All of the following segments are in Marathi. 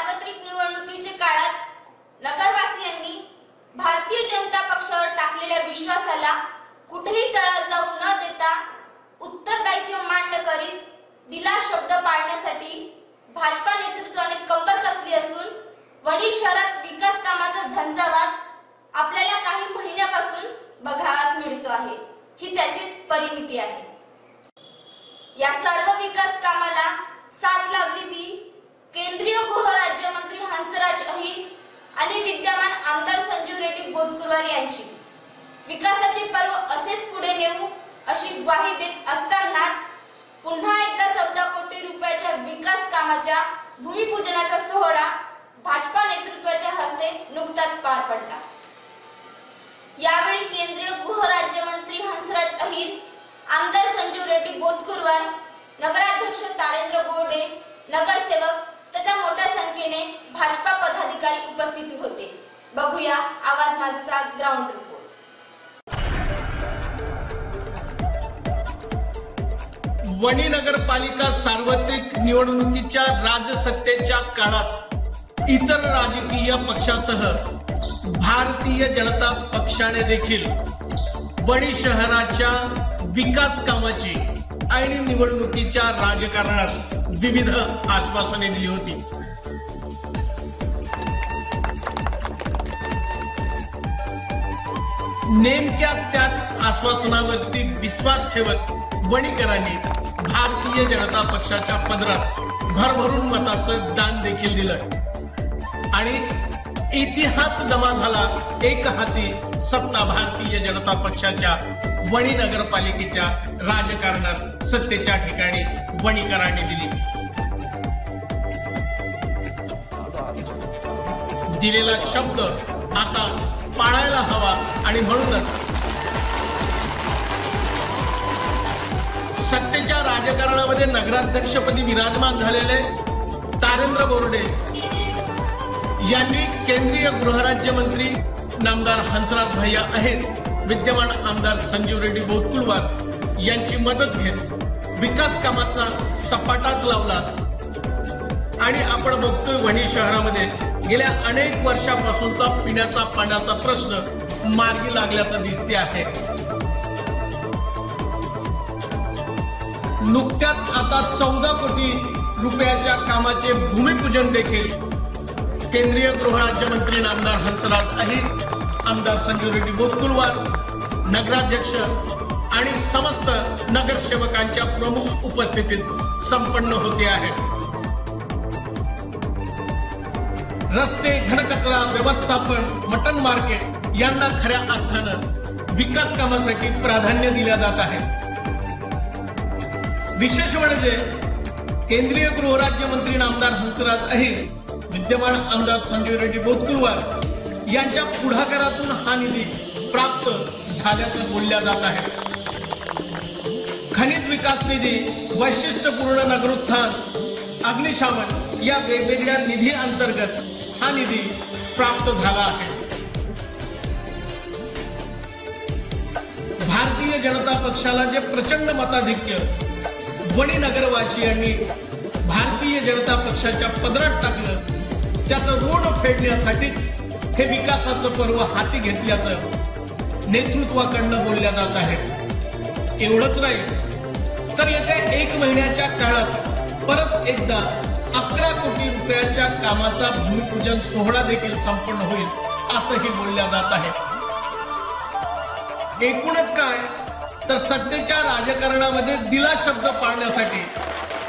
सार्वत्रिक निवडणुकीच्या काळात नगरवासियांनी भारतीय जनता पक्षावर टाकलेल्या विश्वासाला कुठेही तळा जाऊ न देता उत्तरदायित्व मान्य करीत दिला शब्द पाळण्यासाठी भाजपा नेतृत्वाने कंबर कसली असून वणी शहरात विकास कामाचा झंझावात आपल्याला काही महिन्यापासून बघावास मिळतो आहे. ही त्याचीच परिमिती आहे. या सर्व विकास कामाला साथ लावली ती केंद्रीय गृह राज्यमंत्री हंसराज अहिर आणि विद्यमान आमदार संजीव रेड्डी बोधकुरवार यांची. विकासाचे पर्व असेच पुढे नेऊ अशी ग्वाही देत असतानाच पुन्हा एकदा चौदा कोटी रुपयाच्या विकास कामाच्या भूमिपूजनाचा सोहळा भाजपा नेतृत्वाच्या हस्ते नुकताच पार पडला. यावेळी केंद्रीय गृहराज्यमंत्री हंसराज अहिर आमदार संजीव रेड्डी बोधकुरवार नगराध्यक्ष तारेंद्र बोर्डे नगर संख्येने भाजपा पदाधिकारी उपस्थित होते. बघूया आवाज माझा ग्राउंड रिपोर्ट वणी नगरपालिका सार्वत्रिक निवडणुकीच्या राजसत्तेच्या काळात इतर राजकीय पक्षासह भारतीय जनता पक्षाने देखील वणी शहराच्या विकास कामाची आणि निवडणुकीच्या राजकारणात विविध आश्वासने दिली होती. नेमक्या त्याच आश्वासनावरती विश्वास ठेवत वणीकरांनी भारतीय जनता पक्षाच्या पदरात भरभरून मताचं दान देखील दिलं. आणि इतिहास जमा झाला एक हाती सत्ता भारतीय जनता पक्षाच्या वणी नगरपालिकेच्या राजकारणात सत्तेच्या ठिकाणी वणीकरांनी दिली. दिलेला शब्द आता पाळायला हवा आणि म्हणूनच सत्तेच्या राजकारणामध्ये नगराध्यक्षपदी विराजमान झालेले तारेंद्र बोर्डे यांनी केंद्रीय गृहराज्यमंत्री नामदार हंसराज भैया आहेत विद्यमान आमदार संजीव रेड्डी बोतकुलवार यांची मदत घेत विकास कामाचा सपाटाच लावला. आणि आपण बघतोय वणी शहरामध्ये गेल्या अनेक वर्षापासूनचा पिण्याचा पाण्याचा प्रश्न मार्गी लागल्याचा दिसते आहे. नुकत्याच आता चौदा कोटी रुपयाच्या कामाचे भूमिपूजन देखील केंद्रीय गृहराज्यमंत्री नामदार हंसराज अहिर आमदार संजीव रेड्डी बोतकुलवार नगराध्यक्ष आणि समस्त नगरसेवकांच्या प्रमुख उपस्थितीत संपन्न होते आहे रस्ते घनकचरा व्यवस्थापन मटन मार्केट यांना खऱ्या अर्थानं विकास कामासाठी प्राधान्य दिल्या जात आहे. विशेष म्हणजे केंद्रीय गृहराज्यमंत्री आमदार हंसराज अहिर विद्यमान आमदार संजीव रेड्डी बोतकुलवार यांच्या पुढाकारातून हा निधी प्राप्त झाल्याचं बोलल्या जात आहे. खनिज विकास निधी वैशिष्ट्यपूर्ण नगरोत्थान अग्निशामन या वेगवेगळ्या निधी अंतर्गत हा निधी प्राप्त झाला आहे. भारतीय जनता पक्षाला जे प्रचंड मताधिक्य वणी नगरवासियांनी भारतीय जनता पक्षाच्या पदरात टाकलं त्याचं रोड फेडण्यासाठीच हे विकासाचं पर्व हाती घेतल्याचं नेतृत्वाकडनं बोलल्या जात आहे. एवढंच नाही तर येत्या एक महिन्याच्या काळात परत एकदा अकरा कोटी रुपयाच्या कामाचा भूमिपूजन सोहळा देखील संपन्न होईल असंही बोलल्या जात आहे. एकूणच काय? तर सध्याच्या राजकारणामध्ये दिला शब्द पाळण्यासाठी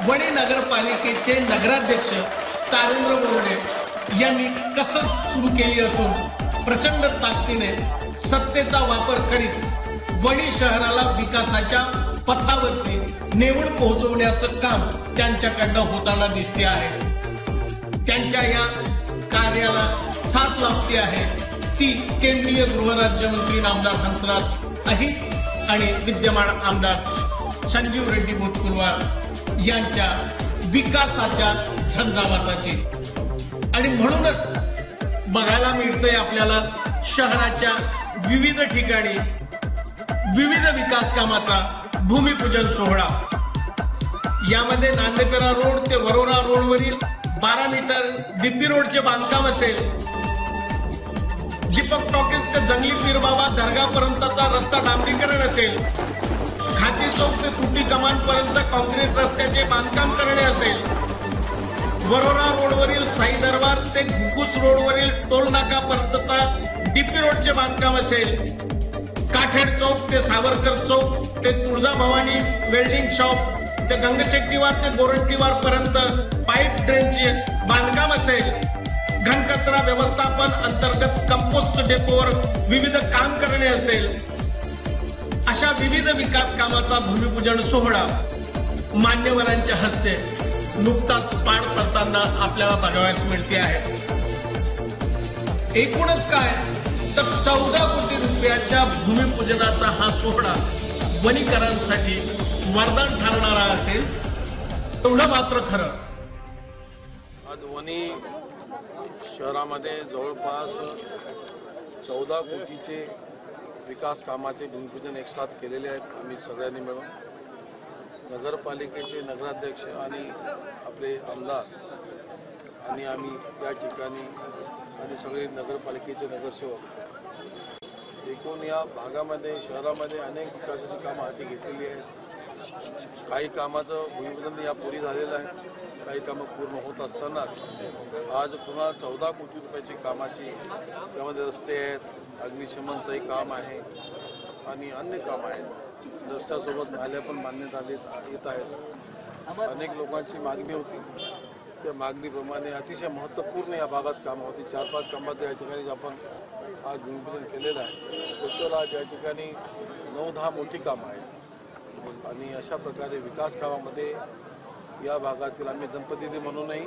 वणी नगरपालिकेचे नगराध्यक्ष तारेंद्र बोर्डे यांनी कसर सुरू केली असून प्रचंड ताकदीने सत्तेचा वापर करीत वणी शहराला विकासाच्या पथावरती नेवळ पोहोचवण्याचं काम त्यांच्याकडनं होताना दिसते आहे. त्यांच्या या कार्याला साथ लाभते आहे. ती केंद्रीय गृहराज्यमंत्री नामदार हंसराज अहिर आणि विद्यमान आमदार संजीव रेड्डी बोतकुलवार यांच्या विकासाच्या झंझावाताची. आणि म्हणूनच बघायला मिळतंय आपल्याला शहराच्या विविध ठिकाणी विविध विकास कामाचा भूमिपूजन सोहळा. यामध्ये नांदेपेरा रोड ते वरोरा रोडवरील बारा मीटर डीपी रोडचे बांधकाम असेल. दीपक टॉकीज ते जंगली पीरबाबा दर्गापर्यंतचा रस्ता डांबरीकरण असेल. खाती चौक ते तुटी कमांडपर्यंत काँक्रीट कॉन्क्रीट रस्त्याचे बांधकाम करणे असेल. वरोरा रोडवरील साई दरबार ते घुकुस रोडवरील टोल नाकापर्यंतचा डीपी रोडचे बांधकाम असेल. काठेड चौक ते सावरकर चौक ते तुळजाभवानी वेल्डिंग शॉप ते गंगशेट्टीवार ते गोरंटीवार पर्यंत पाईप ट्रेनचे बांधकाम असेल. घनकचरा व्यवस्थापन अंतर्गत कंपोस्ट डेपोवर विविध काम करणे असेल. अशा विविध विकास कामाचा भूमिपूजन सोहळा मान्यवरांच्या हस्ते नुकताच पार पडताना आपल्याला बघावयास मिळते आहे. एकूणच काय तर चौदा कोटी रुपयाच्या भूमिपूजनाचा हा सोहळा वनीकरांसाठी वरदान ठरणारा असेल. तेवढं मात्र खरं. आज वनी शहरामध्ये जवळपास चौदा कोटीचे विकास कामाचे भूमिपूजन एकसाथ केलेले आहेत. आम्ही सगळ्यांनी मिळून नगरपालिकेचे नगराध्यक्ष आणि आपले आमदार आणि आम्ही या ठिकाणी आणि सगळे नगरपालिकेचे नगरसेवक एकूण या भागामध्ये शहरामध्ये अनेक विकासाची कामं हाती घेतलेली आहेत. काही कामाचं भूमिपूजन यापूर्वी झालेलं आहे. काही कामं पूर्ण होत असतानाच आज पुन्हा चौदा कोटी रुपयाची कामाची त्यामध्ये रस्ते आहेत. अग्निशमनचंही काम आहे आणि अन्य काम आहेत. रस्त्यासोबत नाल्या पण बांधण्यात आले येत आहेत. अनेक लोकांची मागणी होती. त्या मागणीप्रमाणे अतिशय महत्त्वपूर्ण या भागात कामं होती. चार पाच कामात या ठिकाणी आपण आज भूमिपूजन केलेलं आहे. टोटल आज या ठिकाणी नऊ दहा मोठी कामं आहेत. आणि अशा प्रकारे विकास कामामध्ये या भागातील आम्ही दंपती म्हणूनही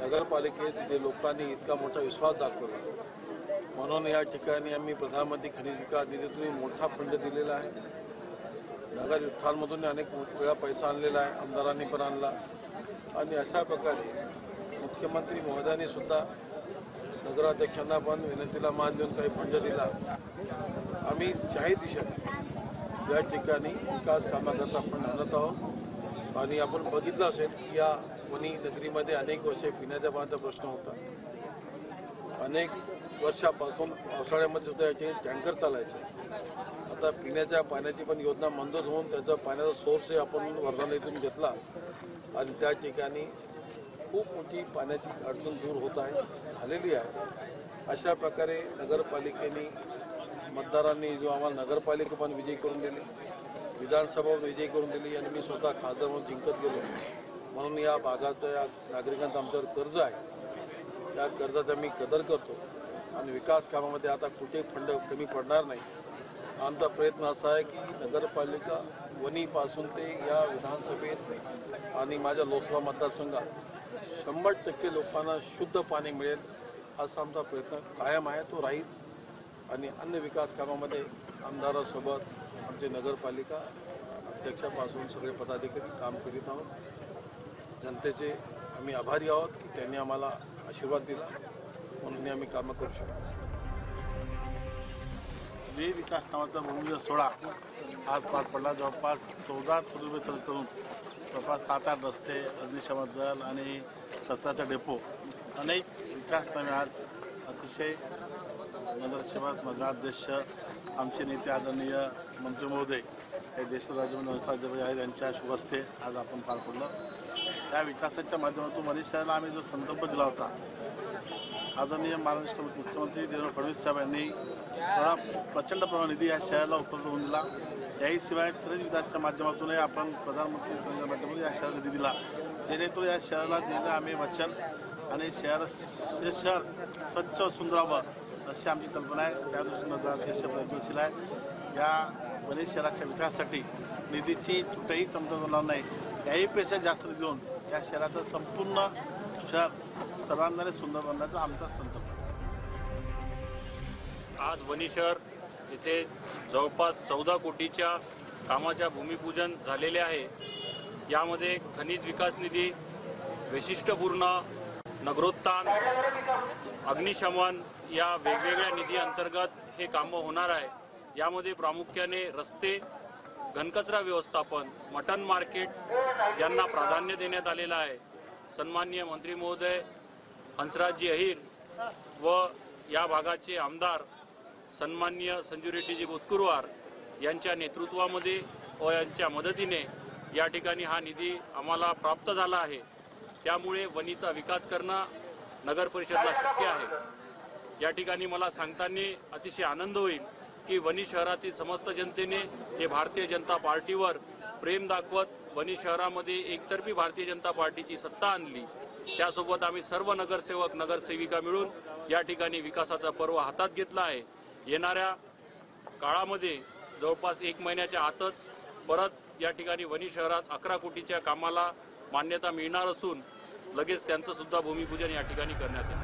नगरपालिकेत जे लोकांनी इतका मोठा विश्वास दाखवला म्हणून या ठिकाणी आम्ही प्रधानमंत्री खनिज विकास निधीतून मोठा फंड दिलेला आहे. नगर विठ्ठालमधून अनेक वेळा पैसा आणलेला आहे. आमदारांनी पण आणला. आणि अशा प्रकारे मुख्यमंत्री महोदयांनी सुद्धा नगराध्यक्षांना पण विनंतीला मान देऊन काही फंड दिला. आम्ही चाही दिशेने या ठिकाणी विकास कामाकरता फंड आणत आहोत. आणि आपण बघितलं असेल की या वणी नगरीमध्ये अनेक वर्षे पिण्याच्या पाण्याचा प्रश्न होता. अनेक वर्षापासून पावसाळ्यामध्ये सुद्धा याचे टँकर चालायचे. आता पिण्याच्या पाण्याची पण योजना मंजूर होऊन त्याचा पाण्याचा सोर्सही आपण वर्धा इथून घेतला. आणि त्या ठिकाणी खूप मोठी पाण्याची अडचण दूर होत आहे झालेली आहे. अशा प्रकारे नगरपालिकेने मतदारांनी जो आम्हाला नगरपालिका पण विजयी करून दिली विधानसभा विजयी करून दिली आणि मी स्वतः खासदार म्हणून जिंकत गेलो. म्हणून या भागाचं या नागरिकांचं आमच्यावर कर्ज आहे. त्या कर्जाचा मी कदर करतो. आणि विकास कामामध्ये आता कुठे फंड कमी पडणार नाही. आमचा प्रयत्न असा आहे की नगरपालिका वनीपासून ते या विधानसभेत आणि माझ्या लोकसभा मतदारसंघात शंभर टक्के लोकांना शुद्ध पाणी मिळेल असा आमचा प्रयत्न कायम आहे तो राहील. आणि अन्य विकास कामामध्ये आमदारासोबत आमचे नगरपालिका अध्यक्षापासून सगळे पदाधिकारी काम करीत आहोत. जनतेचे आम्ही आभारी आहोत की त्यांनी आम्हाला आशीर्वाद दिला. म्हणून आम्ही कामं करू शकतो. वे विकास नावाचा भूमिज सोहळा आज पार पडला जवळपास चौदा कोटी करून जवळपास सात आठ रस्ते अग्निशमन दल आणि कचऱ्याचा डेपो. अनेक विकासनामे आज अतिशय नगरसेवक नगराध्यक्ष आमचे नेते आदरणीय मंत्री महोदय हे देशराज्य नगराध्यक्ष आहेत यांच्या शुभ हस्ते आज आपण पार पडलं. त्या विकासाच्या माध्यमातून मनीषाला आम्ही जो संकल्प दिला होता आदरणीय महाराष्ट्र मुख्यमंत्री देवेंद्र फडणवीस साहेब यांनी थोडा प्रचंड प्रमाण निधी या शहराला उपलब्ध होऊन दिला. याही शिवाय खरेदी विधानच्या माध्यमातूनही आपण प्रधानमंत्री माध्यमातून या शहराला निधी दिला. जेणेकरून या शहराला दिलेलं आम्ही वचन आणि शहर हे शहर स्वच्छ व सुंदर व्हावं अशी आमची कल्पना आहे. त्या दृष्टीनं अतिशय प्रयत्नशील आहे. या वणी शहराच्या विकासासाठी निधीची कुठेही कमतरता होणार नाही. याही पेक्षा जास्त निधी देऊन या शहराचं संपूर्ण शहर सर्वांगाने सुंदर बनण्याचा आमचा संकल्प आज वणी शहर येथे जवळपास चौदा कोटीच्या कामाच्या भूमिपूजन झालेले आहे. यामध्ये खनिज विकास निधी वैशिष्ट्यपूर्ण नगरोत्थान अग्निशमन या वेगवेगळ्या निधी अंतर्गत हे कामं होणार आहे. यामध्ये प्रामुख्याने रस्ते घनकचरा व्यवस्थापन मटन मार्केट यांना प्राधान्य देण्यात आलेलं आहे. सन्माननीय मंत्री महोदय हंसराजजी अहिर व या भागाचे आमदार सन्माननीय संजू रेड्डीजी बुतकुरवार यांच्या नेतृत्वामध्ये व यांच्या मदतीने या ठिकाणी हा निधी आम्हाला प्राप्त झाला आहे. त्यामुळे वणीचा विकास करणं नगर परिषदला शक्य आहे. या ठिकाणी मला सांगताना अतिशय आनंद होईल की वनी शहरातील समस्त जनतेने हे भारतीय जनता पार्टीवर प्रेम दाखवत वणी शहरामध्ये एकतर्फी भारतीय जनता पार्टीची सत्ता आणली. त्यासोबत आम्ही सर्व नगरसेवक नगरसेविका मिळून या ठिकाणी विकासाचा पर्व हातात घेतला आहे. येणाऱ्या काळामध्ये जवळपास एक महिन्याच्या आतच परत या ठिकाणी वणी शहरात अकरा कोटीच्या कामाला मान्यता मिळणार असून लगेच त्यांचं सुद्धा भूमिपूजन या ठिकाणी करण्यात येईल